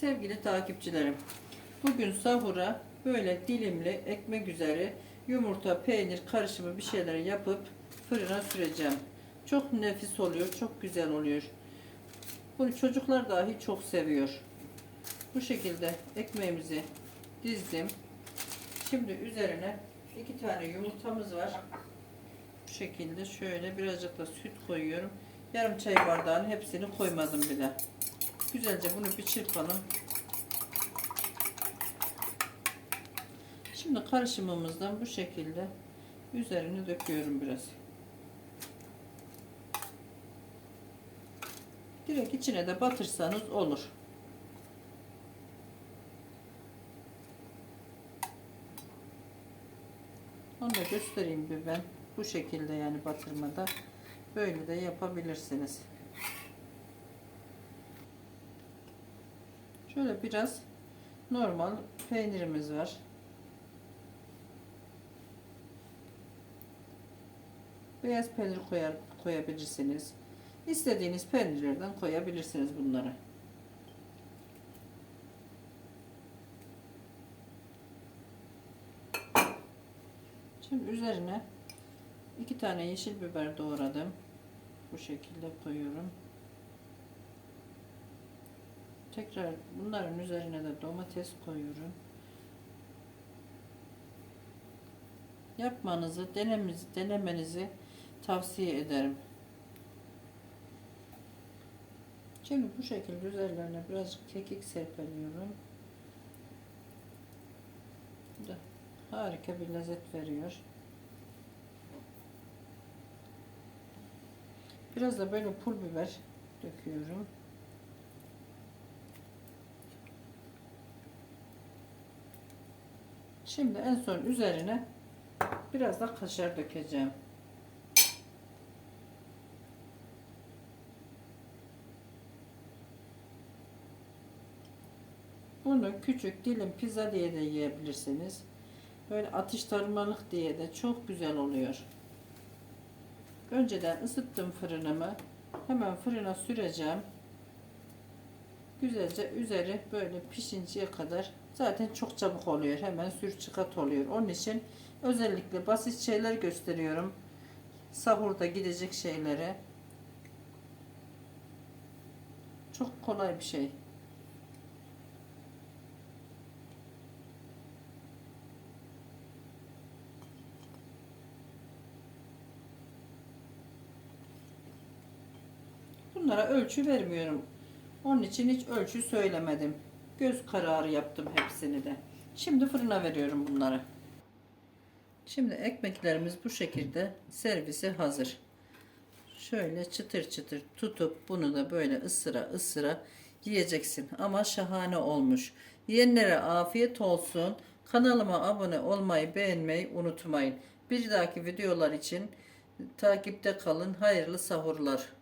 Sevgili takipçilerim, bugün sahura böyle dilimli ekmek üzeri yumurta, peynir karışımı bir şeyler yapıp fırına süreceğim. Çok nefis oluyor, çok güzel oluyor. Bunu çocuklar dahi çok seviyor. Bu şekilde ekmeğimizi dizdim. Şimdi üzerine iki tane yumurtamız var. Bu şekilde şöyle birazcık da süt koyuyorum. Yarım çay bardağının hepsini koymadım bile. Güzelce bunu bir çırpalım. Şimdi karışımımızdan bu şekilde üzerine döküyorum biraz. Direkt içine de batırsanız olur. Onu da göstereyim bir ben. Bu şekilde yani batırmada böyle de yapabilirsiniz. Şöyle biraz normal peynirimiz var. Beyaz peynir koyar, koyabilirsiniz. İstediğiniz peynirlerden koyabilirsiniz bunları. Şimdi üzerine iki tane yeşil biber doğradım. Bu şekilde koyuyorum. Tekrar bunların üzerine de domates koyuyorum. Yapmanızı, denemenizi, denemenizi tavsiye ederim. Şimdi bu şekilde üzerlerine birazcık kekik serpeliyorum. Harika bir lezzet veriyor. Biraz da böyle pul biber döküyorum. Şimdi en son üzerine biraz da kaşar dökeceğim. Bunu küçük dilim pizza diye de yiyebilirsiniz. Böyle atıştırmalık diye de çok güzel oluyor. Önceden ısıttım fırınımı. Hemen fırına süreceğim. Güzelce üzeri böyle pişinceye kadar zaten çok çabuk oluyor. Hemen sür çıkat oluyor. Onun için özellikle basit şeyler gösteriyorum. Sahurda gidecek şeyleri. Çok kolay bir şey. Bunlara ölçü vermiyorum. Onun için hiç ölçü söylemedim. Göz kararı yaptım hepsini de. Şimdi fırına veriyorum bunları. Şimdi ekmeklerimiz bu şekilde servise hazır. Şöyle çıtır çıtır tutup bunu da böyle ısıra ısıra yiyeceksin. Ama şahane olmuş. Yiyenlere afiyet olsun. Kanalıma abone olmayı, beğenmeyi unutmayın. Bir dahaki videolar için takipte kalın. Hayırlı sahurlar.